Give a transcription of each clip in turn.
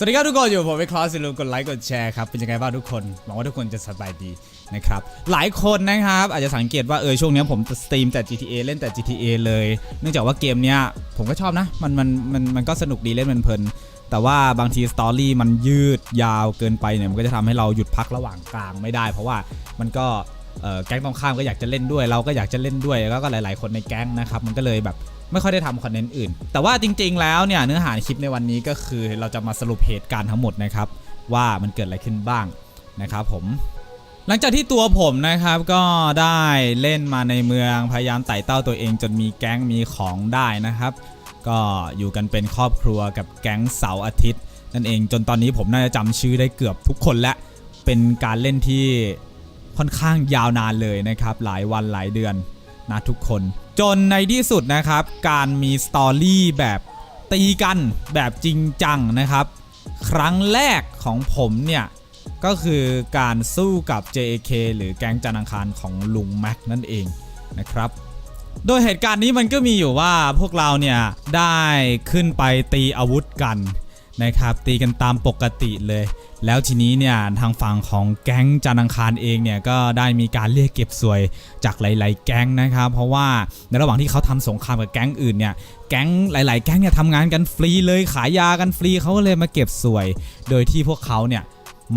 สวัสดีครับทุกคนอยู่ผมไปคลอสอย่าลืมกดไลค์กดแชร์ครับเป็นยังไงบ้างทุกคนหวังว่าทุกคนจะสบายดีนะครับหลายคนนะครับอาจจะสังเกตว่าเออช่วงนี้ผมสตรีมแต่ GTA เล่นแต่ GTA เลย เนื่องจากว่าเกมเนี้ยผมก็ชอบนะมันมันมันมันก็สนุกดีเล่นมันเพลินแต่ว่าบางทีสตอรี่มันยืดยาวเกินไปเนี่ยมันก็จะทำให้เราหยุดพักระหว่างกลางไม่ได้ เพราะว่ามันก็แก๊งตรงข้ามก็อยากจะเล่นด้วย เราก็อยากจะเล่นด้วยแล้วก็หลาย ๆ คนในแก๊งนะครับมันก็เลยแบบ ไม่ค่อยได้ทำคอนเทนต์อื่น แต่ว่าจริงๆแล้วเนี่ยเนื้อหาคลิปในวันนี้ก็คือเราจะมาสรุปเหตุการณ์ทั้งหมดนะครับว่ามันเกิดอะไรขึ้นบ้างนะครับผมหลังจากที่ตัวผมนะครับก็ได้เล่นมาในเมืองพยายามไต่เต้าตัวเองจนมีแก๊งมีของได้นะครับ ก็อยู่กันเป็นครอบครัวกับแก๊งเสาร์อาทิตย์ นั่นเองจนตอนนี้ผมน่าจะจำชื่อได้เกือบทุกคนและเป็นการเล่นที่ค่อนข้างยาวนานเลยนะครับ หลายวันหลายเดือน นะทุกคน จนในที่สุดนะครับ การมีสตอรี่แบบตีกันแบบจริงจังนะครับ ครั้งแรกของผมเนี่ย ก็คือการสู้กับ JAK หรือแก๊งจันอังคารของลุงแม็กนั่นเองนะครับโดยเหตุการณ์นี้มันก็มีอยู่ว่าพวกเราเนี่ย ได้ขึ้นไปตีอาวุธกัน นะครับตีกันตามปกติเลย แล้วทีนี้เนี่ยทางฝั่งของแก๊งจันอังคารเองเนี่ยก็ได้มีการเรียกเก็บสวยจากหลาย ๆ แก๊งนะครับเพราะว่าในระหว่างที่เขาทำสงครามกับแก๊งอื่นเนี่ยแก๊งหลาย ๆ แก๊งเนี่ยทำงานกันฟรีเลยขายยากันฟรีเขาก็เลยมาเก็บสวย โดยที่พวกเขาเนี่ย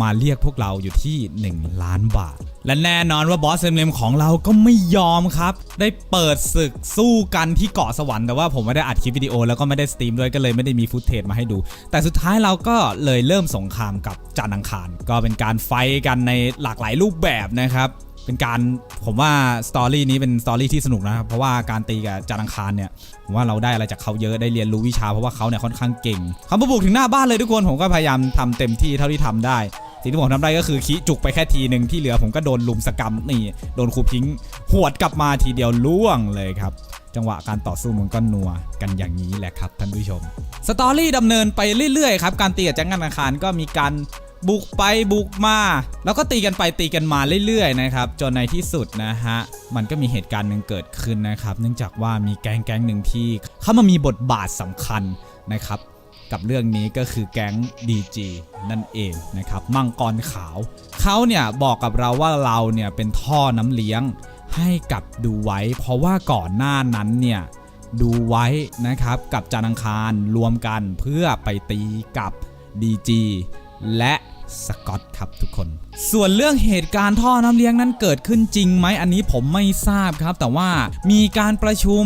มาเรียกพวกเราอยู่ที่ 1 ล้านบาท และแน่นอนว่าบอสเซมเลมของเราก็ไม่ยอมครับ ได้เปิดศึกสู้กันที่เกาะสวรรค์แต่ว่าผมไม่ได้อัดคลิปวิดีโอแล้วก็ไม่ได้สตรีมด้วยก็เลยไม่ได้มีฟุตเทจมาให้ดู แต่สุดท้ายเราก็เลยเริ่มสงครามกับจานทร์อังคาร ก็เป็นการไฟกันในหลากหลายรูปแบบนะครับ เป็นการผมว่าสตอรี่นี้เป็นสตอรี่ที่สนุกนะครับเพราะว่าการตีกับจานทังคารเนี่ยผมว่าเราได้อะไรจากเขาเยอะได้เรียนรู้วิชาเพราะว่าเขาเนี่ยค่อนข้างเก่งเขามาบุกถึงหน้าบ้านเลยทุกคนผมก็พยายามทำเต็มที่เท่าที่ทำได้สิ่งที่ผมทำได้ก็คือขี้จุกไปแค่ทีหนึ่งที่เหลือผมก็โดนลุมสกรรมนี่โดนครูพิงหวดกลับมาทีเดียวล่วงเลยครับจังหวะการต่อสู้มันก็นัวกันอย่างนี้แหละครับท่านผู้ชม สตอรี่ดำเนินไปเรื่อยๆครับการตีกับแจ้งกันอาคารก็มีการ บุกไปบุกมา แล้วก็ตีกันไปตีกันมาเรื่อยๆนะครับจนในที่สุดนะฮะมันก็มีเหตุการณ์หนึ่งเกิดขึ้นนะครับ เนื่องจากว่ามีแก๊งแก๊งหนึ่งที่เข้ามามีบทบาทสำคัญนะครับ กับเรื่องนี้ก็คือแก๊ง DG นั่นเองนะครับมังกรขาวเขาเนี่ยบอกกับเราว่าเราเนี่ยเป็นท่อน้ำเลี้ยงให้กับดูไว้ เพราะว่าก่อนหน้านั้นเนี่ยดูไว้นะครับกับจานังคารรวมกันเพื่อไปตีกับ DG และ สกอตครับทุกคนส่วนเรื่องเหตุการณ์ท่อน้ำเลี้ยงนั้นเกิดขึ้นจริงไหมอันนี้ผมไม่ทราบครับ แต่ว่ามีการประชุม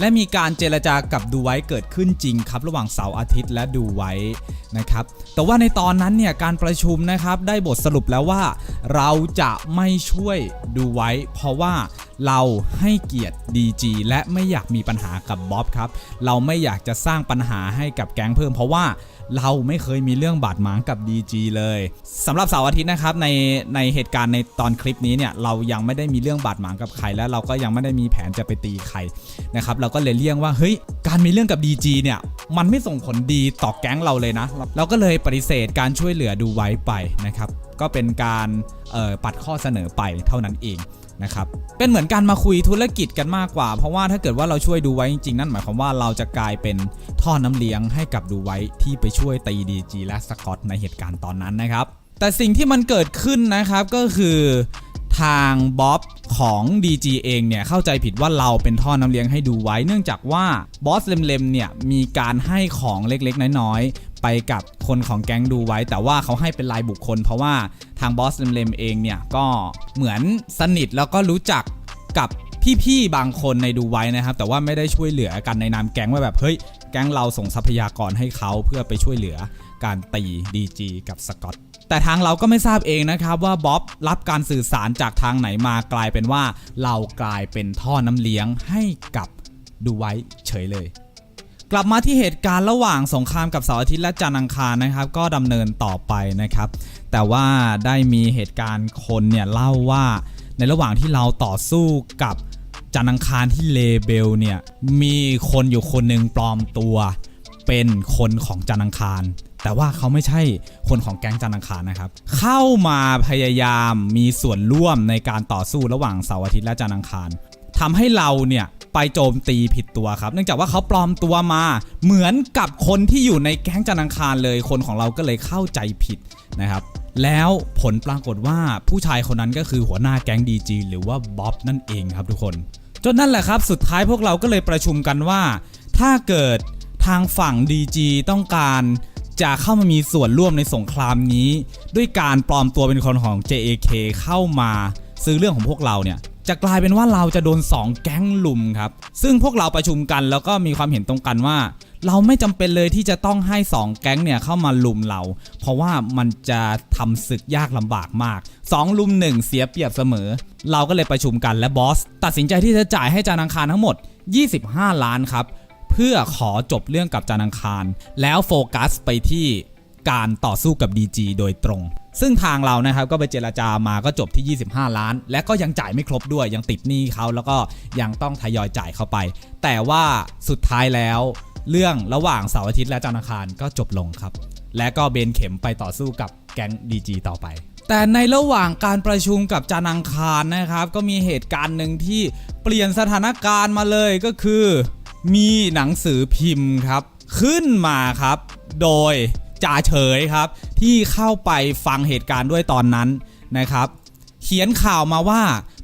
และมีการเจรจากับดูไว้เกิดขึ้นจริงครับ ระหว่างเสาร์อาทิตย์และดูไว้นะครับ แต่ว่าในตอนนั้นเนี่ยการประชุมนะครับได้บทสรุปแล้วว่า เราจะไม่ช่วยดูไว้ เพราะว่าเราให้เกียรติ DG และไม่อยากมีปัญหากับบ๊อบครับ เราไม่อยากจะสร้างปัญหาให้กับแก๊งเพิ่ม เพราะว่าเราไม่เคยมีเรื่องบาดหมางกับ DG เลยสำหรับเสาร์อาทิตย์นะครับในในเหตุการณ์ในตอนคลิปนี้เนี่ยเรายังไม่ได้มีเรื่องบาดหมางกับใคร และเราก็ยังไม่ได้มีแผนจะไปตีใครนะครับเราก็เลยเลี่ยงว่าเฮ้ยการมีเรื่องกับ DG เนี่ยมันไม่ส่งผลดีต่อแก๊งเราเลยนะ เราก็เลยปฏิเสธการช่วยเหลือดูไว้ไปนะครับก็เป็นการปัดข้อเสนอไปเท่านั้นเองนะครับเป็นเหมือนการมาคุยธุรกิจกันมากกว่า เพราะว่าถ้าเกิดว่าเราช่วยดูไว้จริงๆ นั่นหมายความว่าเราจะกลายเป็นท่อน้ำเลี้ยงให้กับดูไว้ที่ไปช่วยตีดีจีและสกอตในเหตุการณ์ตอนนั้นนะครับ แต่สิ่งที่มันเกิดขึ้นนะครับก็คือทางบ๊อบของ DG เองเนี่ยเข้าใจผิดว่าเราเป็นท่อน้ำเลี้ยงให้ดูไว้ เนื่องจากว่าบอสเลมๆเนี่ยมีการให้ของเล็กๆ น้อยๆ ไปกับคนของแก๊งดูไว้ แต่ว่าเขาให้เป็นรายบุคคล เพราะว่าทางบอสเลมๆเองเนี่ยก็เหมือนสนิทแล้วก็รู้จักกับพี่ๆบางคนในดูไว้นะครับ แต่ว่าไม่ได้ช่วยเหลือกันในนามแก๊งว่าแบบเฮ้ยแก๊งเราส่งทรัพยากรให้เขาเพื่อไปช่วยเหลือการตี DG กับสกอต แต่ทางเราก็ไม่ทราบเองนะครับว่าบ๊อบรับการสื่อสารจากทางไหนมากลายเป็นว่า เรากลายเป็นท่อน้ำเลี้ยงให้กับดูไว้เฉยเลยกลับมาที่เหตุการณ์ระหว่างสงครามกับเสาร์อาทิตย์และจันทร์อังคารนะครับ ก็ดำเนินต่อไปนะครับ แต่ว่าได้มีเหตุการณ์คนเนี่ยเล่าว่าในระหว่างที่เราต่อสู้กับจันทร์อังคารที่เลเบลเนี่ยมีคนอยู่คนหนึ่งปลอมตัว เป็นคนของจันทร์อังคาร แต่ว่าเขาไม่ใช่คนของแก๊งจันทร์อังคารนะครับ เข้ามาพยายามมีส่วนร่วมในการต่อสู้ระหว่างเสาร์อาทิตย์และจันทร์อังคารทำให้เราเนี่ยไปโจมตีผิดตัวครับ เนื่องจากว่าเขาปลอมตัวมา เหมือนกับคนที่อยู่ในแก๊งจันทร์อังคารเลย คนของเราก็เลยเข้าใจผิดนะครับ แล้วผลปรากฏว่าผู้ชายคนนั้นก็คือหัวหน้าแก๊ง DG หรือว่าบ๊อบนั่นเองครับทุกคน จนนั่นแหละครับ สุดท้ายพวกเราก็เลยประชุมกันว่า ถ้าเกิดทางฝั่ง DG ต้องการ จะเข้ามามีส่วนร่วมในสงครามนี้ ด้วยการปลอมตัวเป็นคนของ JAK เข้ามาซื้อเรื่องของพวกเราเนี่ยจะกลายเป็นว่าเราจะโดน 2 แก๊งลุมครับ ซึ่งพวกเราประชุมกันแล้วก็มีความเห็นตรงกันว่า เราไม่จำเป็นเลยที่จะต้องให้ 2 แก๊งเนี่ยเข้ามาลุมเรา เพราะว่ามันจะทำศึกยากลำบากมาก 2 ลุม 1 เสียเปรียบเสมอ เราก็เลยประชุมกันและบอส ตัดสินใจที่จะจ่ายให้จานังคารทั้งหมด 25 ล้านครับ เพื่อขอจบเรื่องกับจานอังคาร แล้วโฟกัสไปที่การต่อสู้กับ DG โดยตรง ซึ่งทางเรานะครับก็ไปเจรจามาก็จบที่ 25 ล้าน และก็ยังจ่ายไม่ครบด้วยยังติดหนี้เขาแล้วก็ยังต้องทยอยจ่ายเข้าไป แต่ว่าสุดท้ายแล้ว เรื่องระหว่างเสาร์อาทิตย์และจันทร์อังคารก็จบลงครับ และก็เบนเข็มไปต่อสู้กับแก๊ง DG ต่อไปแต่ในระหว่างการประชุมกับจันทร์อังคารนะครับ ก็มีเหตุการณ์หนึ่งที่เปลี่ยนสถานการณ์มาเลยก็คือ มีหนังสือพิมพ์ครับ ขึ้นมาครับ โดยจ่าเฉยครับ ที่เข้าไปฟังเหตุการณ์ด้วยตอนนั้นนะครับ เขียนข่าวมาว่า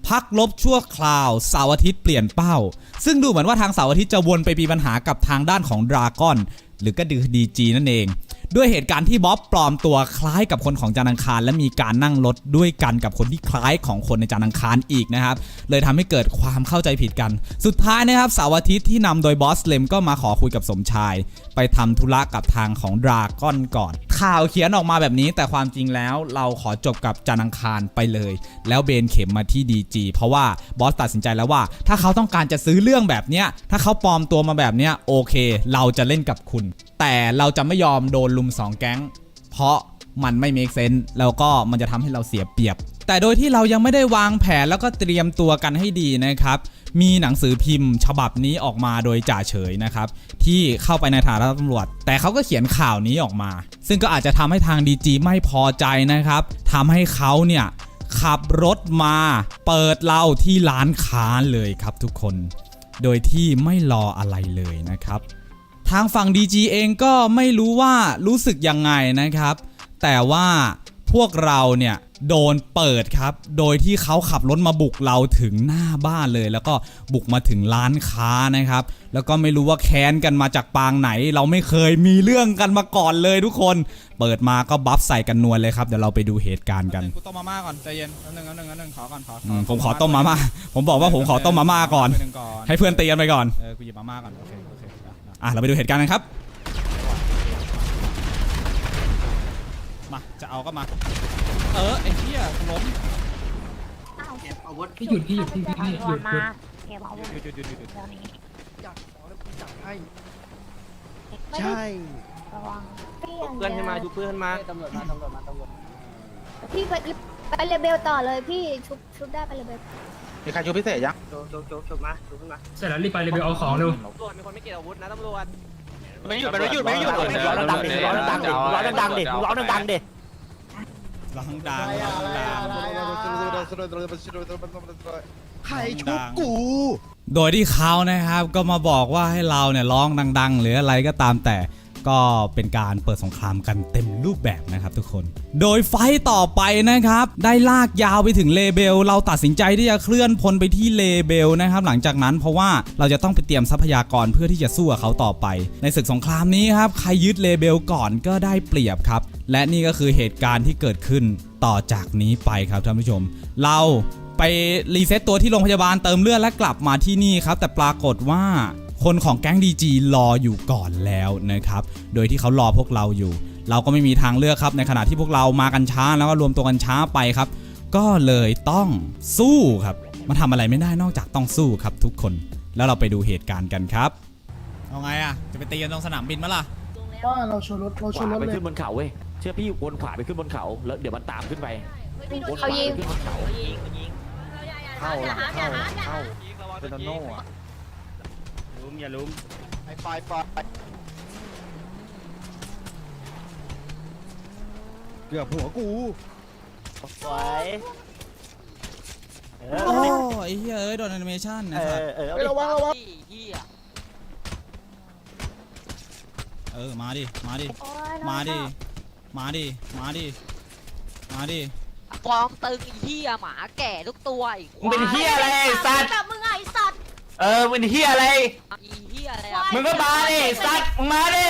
พักลบชั่วคราวเสาร์อาทิตย์เปลี่ยนเป้า ซึ่งดูเหมือนว่าทางเสาร์อาทิตย์จะวนไปมีปัญหากับทางด้านของดราก้อน หรือก็ดือดีจีนั่นเอง ด้วยเหตุการณ์ที่บ๊อบปลอมตัวคล้ายกับคนของจานอังคาร และมีการนั่งรถด้วยกันกับคนที่คล้ายของคนในจานอังคารอีกนะครับ เลยทำให้เกิดความเข้าใจผิดกัน สุดท้ายนะครับเสาร์อาทิตย์ที่นำโดยบอสเลมก็มาขอคุยกับสมชาย ไปทำธุระกับทางของดราก้อนก่อน ข่าวเขียนออกมาแบบนี้ แต่ความจริงแล้วเราขอจบกับจานอังคารไปเลย แล้วเบนเข็มมาที่ DG เพราะว่าบอสตัดสินใจแล้วว่า ถ้าเขาต้องการจะซื้อเรื่องแบบเนี้ยถ้าเขาปลอมตัวมาแบบเนี้ยโอเค เราจะเล่นกับคุณแต่เราจะไม่ยอมโดนลุมสองแก๊ง เพราะมันไม่ make sense แล้วก็มันจะทำให้เราเสียเปรียบ แต่โดยที่เรายังไม่ได้วางแผนแล้วก็เตรียมตัวกันให้ดีนะครับ มีหนังสือพิมพ์ ฉบับนี้ออกมาโดยจ่าเฉยนะครับ ที่เข้าไปในฐานะตำรวจ แต่เขาก็เขียนข่าวนี้ออกมา ซึ่งก็อาจจะทำให้ทางดีจีไม่พอใจนะครับทำให้เขาเนี่ยขับรถมาเปิดเราที่ร้านค้าเลยครับทุกคน โดยที่ไม่รออะไรเลยนะครับ ทางฝั่ง DG เองก็ไม่รู้ว่ารู้สึกยังไงนะครับ แต่ว่าพวกเราเนี่ยโดนเปิดครับ โดยที่เขาขับรถมาบุกเราถึงหน้าบ้านเลย แล้วก็บุกมาถึงร้านค้านะครับ แล้วก็ไม่รู้ว่าแค้นกันมาจากปางไหน เราไม่เคยมีเรื่องกันมาก่อนเลยทุกคน เปิดมาก็บัฟใส่กันนวลเลยครับ เดี๋ยวเราไปดูเหตุการณ์กันกูต้มมาม่าก่อนใจเย็นอันหนึ่งอันหนึ่งอันหนึ่งขอก่อนขออืมผมขอต้มมาม่าผมบอกว่าผมขอต้มมาม่าก่อนหนึ่งก่อนให้เพื่อนตีกันไปก่อนเออกูหยิบมาม่าก่อนโอเคโอเคได้ได้อะเราไปดูเหตุการณ์กันครับ มาจะเอาก็มา เออไอ้เหี้ยกูล้มเก็บอาวุธพี่หยุดพี่หยุดพี่พี่หยุดหยุดมาเก็บอาวุธหยุดหยุดหยุดหยุดหยุดเดี๋ยวนี้จับเอาแล้วกูจับให้ไม่ใช่ได้ระวังเพื่อนขึ้นมาชุบเพื่อนมาตำรวจมาตำรวจมาตำรวจพี่ไปไปเลเบลต่อเลยพี่ชุบชุบได้ไปเลเบล มีใครช่วยพิเศษยังโจโจโจโจมาโจขึ้นมาเสร็จแล้วรีบไปเลยไปเอาของเร็วตำรวจมีคนไม่เก็บอาวุธนะตำรวจไม่หยุดมันไม่หยุดไม่หยุดร้อนดังดิร้อนดังดิร้อนดังดิร้อนดังดิร้องดังร้องดังใครชุบกู โดยที่เขานะครับก็มาบอกว่าให้เราเนี่ยร้องดัง ๆ หรืออะไรก็ตามแต่ ก็เป็นการเปิดสงครามกันเต็มรูปแบบนะครับทุกคน โดยไฟต์ต่อไปนะครับ ได้ลากยาวไปถึงเลเบล เราตัดสินใจที่จะเคลื่อนพลไปที่เลเบลนะครับ หลังจากนั้นเพราะว่าเราจะต้องไปเตรียมทรัพยากรเพื่อที่จะสู้กับเขาต่อไป ในศึกสงครามนี้ครับใครยึดเลเบลก่อนก็ได้เปรียบครับ และนี่ก็คือเหตุการณ์ที่เกิดขึ้นต่อจากนี้ไปครับท่านผู้ชม เราไปรีเซ็ตตัวที่โรงพยาบาลเติมเลือดและกลับมาที่นี่ครับ แต่ปรากฏว่า คนของแก๊งดีจีรออยู่ก่อนแล้วนะครับ โดยที่เขารอพวกเราอยู่ เราก็ไม่มีทางเลือกครับในขณะที่พวกเรามากันช้าแล้วก็รวมตัวกันช้าไปครับ ก็เลยต้องสู้ครับมาทำอะไรไม่ได้นอกจากต้องสู้ครับทุกคน แล้วเราไปดูเหตุการณ์กันครับ เอาไงอะ จะไปตีกันตรงสนามบินมั้ล่ะ ว่าเราชนรถเราขชนวารถไปเลยขึ้นบนเขาเว้ยเชื่อพี่วนขวาไปขึ้นบนเขาแล้วเดี๋ยวมันตามขึ้นไปวนขวเขายิงไปขึ้นบนเขาเข้าหลังเข้าหลังเข้าเป็นโนโน่อะ ลุ้มอย่าลุ้มไอ้ไฟไฟเกือบหัวกูสวยโอ้ไอ้เหี้ยเอ้ยโดนแอนิเมชันเอนะครับอเออเฮ้ยระวังระวังเออมาดิมาดิโอ๊ยมาดิมาดิมาดิมาดิฟองตึงไอ้เหี้ยหมาแก่ทุกตัวไอ้มึงเป็นเฮียอะไรไอ้สัตว์จับมึงไงสัตว์ เออมึงเป็นเฮียอะไรไอ้เหี้ยอะไรอะมึงก็มาดิสัตว์มึงมาดิ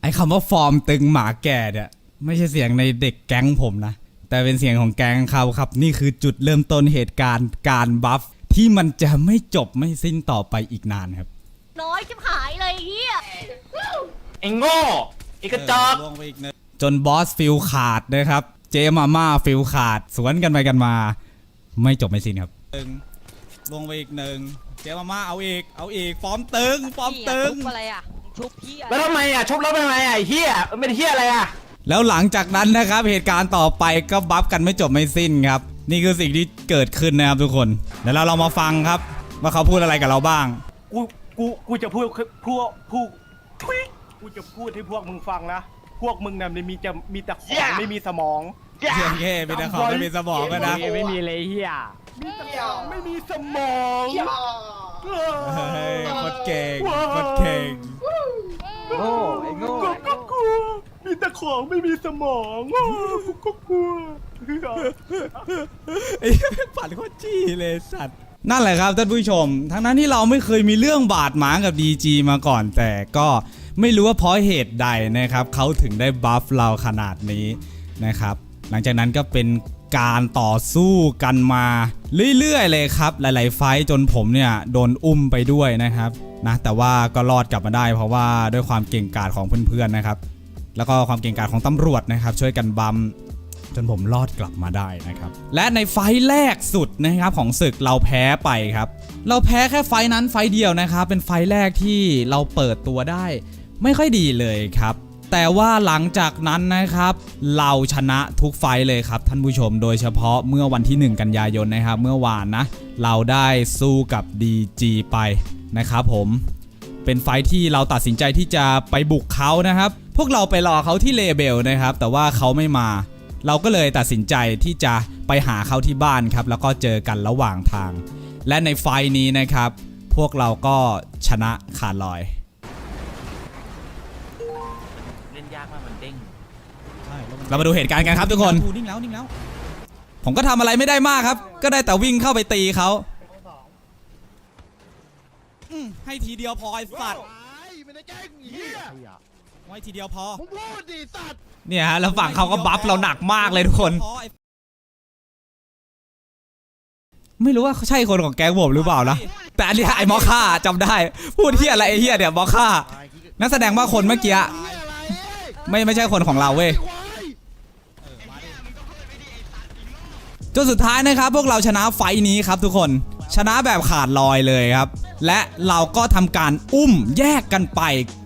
ไอ้คำว่าฟอร์มตึงหมาแก่เนี่ยไม่ใช่เสียงในเด็กแก๊งผมนะ แต่เป็นเสียงของแก๊งเขาครับ นี่คือจุดเริ่มต้นเหตุการณ์การบัฟที่มันจะไม่จบไม่สิ้นต่อไปอีกนานครับน้อยชิบหายเลยไอ้เฮียไอ้โง่ไอ้กระจอกเล่วงไปอีกหนึ่งจนบอสฟิลขาดนะครับ เจมาม่าฟิลขาด สวนกันไปกันมา ไม่จบไม่สิ้นครับตึงลงไปอีกหนึ่ง เจมาม่าเอาอีกเอาอีกฟอร์มตึงฟอร์มตึง ชุบอะไรอะชุบเหี้ยแล้วทำไมอะชกแล้วทำไมอะไอ้เฮียมันเป็นเฮียอะไรอะแล้วหลังจากนั้นนะครับเหตุการณ์ต่อไปก็บัฟกันไม่จบไม่สิ้นครับ นี่คือสิ่งที่เกิดขึ้นนะครับทุกคนเดี๋ยวเราลองมาฟังครับ ว่าเขาพูดอะไรกับเราบ้าง กูกูกูจะพูดพวกผู้ทุยกูจะพูดให้พวกมึงฟังนะ พวกมึงน่ะมันมีจะมีแต่ของไม่มีสมอง เย้เย้เป็นของไม่มีสมองกันนะไม่มีเลยเฮียมีแต่ของไม่มีสมองเออเฮ้ยโคตรเก่งโคตรเก่งโง่ไอ้โง่กูก็กลัวมีแต่ของไม่มีสมองอ้าวกูก็กลัวไอ้เหี้ยปั่นโคตรจี้เลยสัตว์นั่นแหละครับท่านผู้ชม ทั้งนั้นที่เราไม่เคยมีเรื่องบาดหมางกับ DG มาก่อน แต่ก็ไม่รู้ว่าเพราะเหตุใดนะครับเขาถึงได้บัฟเราขนาดนี้นะครับ หลังจากนั้นก็เป็นการต่อสู้กันมาเรื่อยๆเลยครับ หลาย ๆ ไฟท์จนผมเนี่ยโดนอุ้มไปด้วยนะครับนะแต่ว่าก็รอดกลับมาได้ เพราะว่าด้วยความเก่งกาจของเพื่อนๆนะครับ แล้วก็ความเก่งกาจของตำรวจนะครับ ช่วยกันบัมจนผมรอดกลับมาได้นะครับ และในไฟแรกสุดนะครับของศึกเราแพ้ไปครับ เราแพ้แค่ไฟนั้นไฟเดียวนะครับ เป็นไฟแรกที่เราเปิดตัวได้ ไม่ค่อยดีเลยครับ แต่ว่าหลังจากนั้นนะครับ เราชนะทุกไฟเลยครับท่านผู้ชม โดยเฉพาะเมื่อวันที่ 1 กันยายนนะครับ เมื่อวานนะ เราได้สู้กับ DG ไปนะครับผมเป็นไฟที่เราตัดสินใจที่จะไปบุกเขานะครับ พวกเราไปรอเขาที่เลเบลนะครับ แต่ว่าเขาไม่มา เราก็เลยตัดสินใจที่จะไปหาเขาที่บ้านครับ แล้วก็เจอกันระหว่างทาง และในไฟนี้นะครับ พวกเราก็ชนะขาดลอย เรามาดูเหตุการณ์กันครับทุกคน นิ่งแล้วนิ่งแล้วผมก็ทำอะไรไม่ได้มากครับ ก็ได้แต่วิ่งเข้าไปตีเขาอืมให้ทีเดียวพอไอ้สัตว์ไม่ได้แกล้งเฮียไว้ทีเดียวพอมึงพูดดิสัตว์เนี่ยฮะแล้วฝั่งเขาก็บัฟเราหนักมากเลยทุกคน พอไอ้ไม่รู้ว่าเขาใช่คนของแก๊งผมหรือเปล่านะแต่อันเนี้ยไอ้มอค่าจำได้พูดเฮียอะไรไอ้เฮียเนี่ยมอค่านั่นแสดงว่าคนเมื่อกี้ไม่ไม่ใช่คนของเราเว้ย จนสุดท้ายนะครับ พวกเราชนะไฟท์นี้ครับทุกคนชนะแบบขาดลอยเลยครับ และเราก็ทำการอุ้มแยกกันไป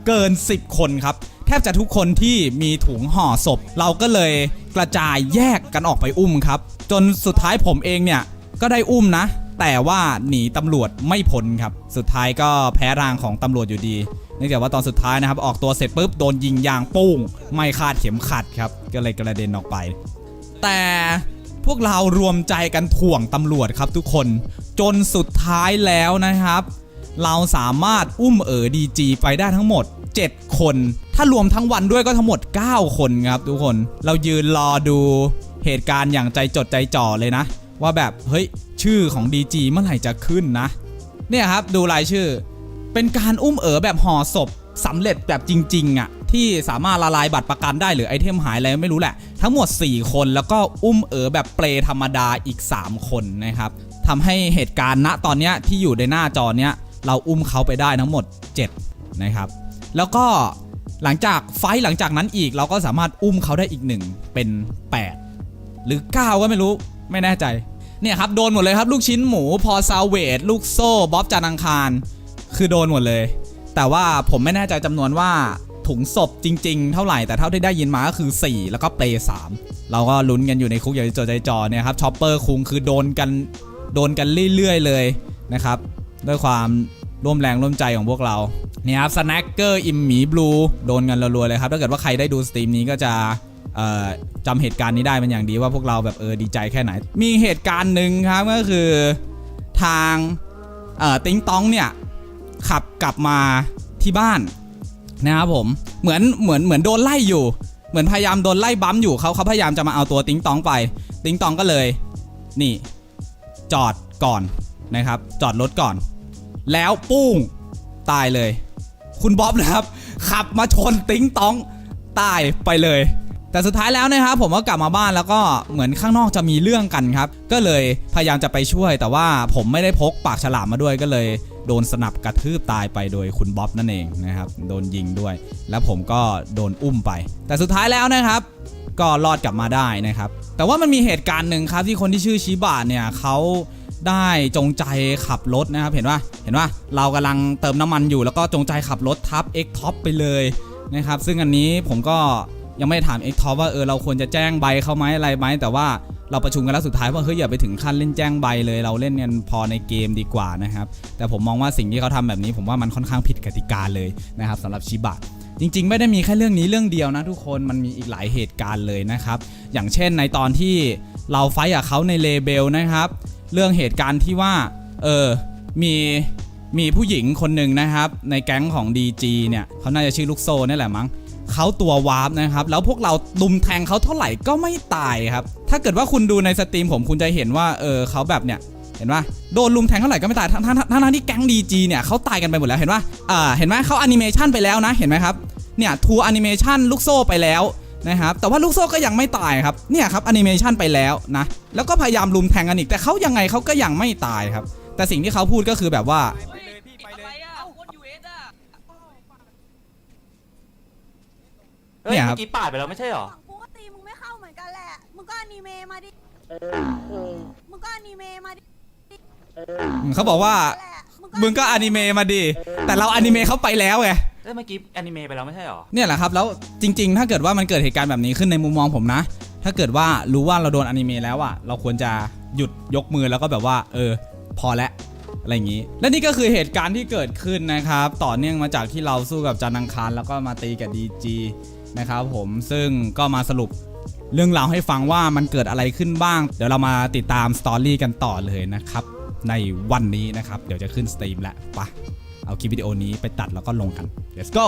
เกิน 10 คนครับ แทบจะทุกคนที่มีถุงห่อศพ เราก็เลยกระจายแยกกันออกไปอุ้มครับ จนสุดท้ายผมเองเนี่ย ก็ได้อุ้มนะ แต่ว่าหนีตำรวจไม่พ้นครับ สุดท้ายก็แพ้รางของตำรวจอยู่ดีเนื่องจากว่าตอนสุดท้ายนะครับ ออกตัวเสร็จปุ๊บโดนยิงยางปุ้ง ไม่คาดเข็มขัดครับก็เลยกระเด็นออกไป แต่ พวกเรารวมใจกันถ่วงตำรวจครับทุกคน จนสุดท้ายแล้วนะครับ เราสามารถอุ้มเอ๋อดีจีไปได้ทั้งหมด 7 คน ถ้ารวมทั้งวันด้วยก็ทั้งหมด 9 คนครับทุกคน เรายืนรอดูเหตุการณ์อย่างใจจดใจจ่อเลยนะ ว่าแบบเฮ้ยชื่อของ DG เมื่อไหร่จะขึ้นนะ เนี่ยครับดูรายชื่อ เป็นการอุ้มเอ๋อแบบห่อศพสำเร็จแบบจริง ๆอะ ที่สามารถละลายบัตรประกันได้หรือไอเทมหายอะไรไม่รู้แหละ ทั้งหมด 4 คนแล้วก็อุ้มเอ๋อแบบเปลธรรมดาอีก 3 คนนะครับทำให้เหตุการณ์ณตอนนี้ที่อยู่ในหน้าจอเนี้ยเราอุ้มเขาไปได้ทั้งหมด 7 นะครับ แล้วก็หลังจากไฟหลังจากนั้นอีกเราก็สามารถอุ้มเขาได้อีกหนึ่งเป็น 8 หรือ 9 ก็ไม่รู้ไม่แน่ใจเนี่ยครับโดนหมดเลยครับลูกชิ้นหมูพอซาเวตลูกโซ่บ๊อบจานังคาร คือโดนหมดเลย แต่ว่าผมไม่แน่ใจจำนวนว่า ถุงศพจริง ๆ เท่าไหร่แต่เท่าที่ได้ยินมาก็คือ 4 แล้วก็เปย์3เราก็ลุ้นกันอยู่ในคุกอย่างจดใจจ่อเนี่ยครับชอปเปอร์คุงคือโดนกันโดนกันเรื่อยๆเลยนะครับ ด้วยความร่วมแรงร่วมใจของพวกเราเนี่ยครับสแน็คเกอร์อิมหมีบลูโดนกันรัวๆเลยครับ ถ้าเกิดว่าใครได้ดูสตรีมนี้ก็จะจำเหตุการณ์นี้ได้เป็นอย่างดีว่าพวกเราแบบเออดีใจแค่ไหน มีเหตุการณ์หนึ่งครับก็คือทางติงตองเนี่ยขับกลับมาที่บ้าน นะครับผมเหมือนเหมือนเหมือนโดนไล่อยู่ เหมือนพยายามโดนไล่บัมอยู่เขาเขาพยายามจะมาเอาตัวติงตองไป ติงตองก็เลย นี่ จอดก่อนนะครับ จอดรถก่อน แล้วปุ้งตายเลย คุณบ๊อบนะครับ ขับมาชนติงตองตายไปเลย แต่สุดท้ายแล้วนะครับผมก็กลับมาบ้านแล้วก็เหมือนข้างนอกจะมีเรื่องกันครับ ก็เลยพยายามจะไปช่วย แต่ว่าผมไม่ได้พกปากฉลามมาด้วยก็เลยโดนสนับกระทืบตายไปโดยคุณบ๊อบนั่นเองนะครับโดนยิงด้วย แล้วผมก็โดนอุ้มไป แต่สุดท้ายแล้วนะครับ ก็รอดกลับมาได้นะครับ แต่ว่ามันมีเหตุการณ์หนึ่งครับที่คนที่ชื่อชิบะเนี่ยเขาได้จงใจขับรถนะครับ เห็นว่าเห็นว่าเรากำลังเติมน้ำมันอยู่แล้วก็จงใจขับรถทับ X Top ไปเลยนะครับ ซึ่งอันนี้ผมก็ ยังไม่ได้ถาม X Top ว่าเออเราควรจะแจ้งใบเขาไหมอะไรไหมแต่ว่าเราประชุมกันแล้วสุดท้ายว่าเฮ้ยอย่าไปถึงขั้นเล่นแจ้งใบเลย เราเล่นกันพอในเกมดีกว่านะครับแต่ผมมองว่าสิ่งที่เขาทำแบบนี้ ผมว่ามันค่อนข้างผิดกติกาเลยนะครับสำหรับชิบะจริง ๆ ไม่ได้มีแค่เรื่องนี้เรื่องเดียวนะทุกคนมันมีอีกหลายเหตุการณ์เลยนะครับอย่างเช่นในตอนที่เราไฟกับเขาในเลเบลนะครับ เรื่องเหตุการณ์ที่ว่าเออมีมีผู้หญิงคนหนึ่งนะครับ ในแก๊งของ DG เนี่ยเขาน่าจะชื่อลูกโซ่นี่แหละมั้ง เขาตัววาร์ปนะครับ แล้วพวกเราดุมแทงเขาเท่าไหร่ก็ไม่ตายครับ ถ้าเกิดว่าคุณดูในสตรีมผมคุณจะเห็นว่าเออเขาแบบเนี่ยเห็นปะโดนลุมแทงเท่าไหร่ก็ไม่ตายทั้งทั้งทั้งทั้งที่แก๊งดีจีเนี่ยเขาตายกันไปหมดแล้วเห็นปะอ่าเห็นไหมเขาแอนิเมชันไปแล้วนะเห็นไหมครับเนี่ยทัวร์แอนิเมชันลูกโซ่ไปแล้วนะครับแต่ว่าลูกโซ่ก็ยังไม่ตายครับเนี่ยครับแอนิเมชันไปแล้วนะแล้วก็พยายามลุมแทงกันอีกแต่เขายังไงเขาก็ยังไม่ตายครับ แต่สิ่งที่เขาพูดก็คือแบบว่า เฮ้ยเนี่ยครับเมื่อกี้ปาดไปแล้วไม่ใช่หรอกูก็ตีมึงไม่เข้าเหมือนกันแหละ มึงก็อนิเมะมาดิ มึงก็อนิเมะมาดิเขาบอกว่า แหละมึงก็อนิเมะมาดิ แต่เราอนิเมะเขาไปแล้วไง เอ้ยเมื่อกี้แอนิเมะไปแล้วไม่ใช่หรอ เนี่ยแหละครับแล้วจริงๆ ถ้าเกิดว่ามันเกิดเหตุการณ์แบบนี้ขึ้นในมุมมองผมนะ ถ้าเกิดว่ารู้ว่าเราโดนอนิเมะแล้วอะเราควรจะหยุดยกมือแล้วก็แบบว่า เออ พอแล้วอะไรอย่างนี้ และนี่ก็คือเหตุการณ์ที่เกิดขึ้นนะครับ ต่อเนื่องมาจากที่เราสู้กับจันทร์อังคารแล้วก็มาตีกับ DG นะครับผมซึ่งก็มาสรุปเรื่องราวให้ฟังว่ามันเกิดอะไรขึ้นบ้าง เดี๋ยวเรามาติดตามสตอรี่กันต่อเลยนะครับ ในวันนี้นะครับ เดี๋ยวจะขึ้นสตรีมแล้วปะเอาคลิปวิดีโอนี้ไปตัดแล้วก็ลงกัน let's go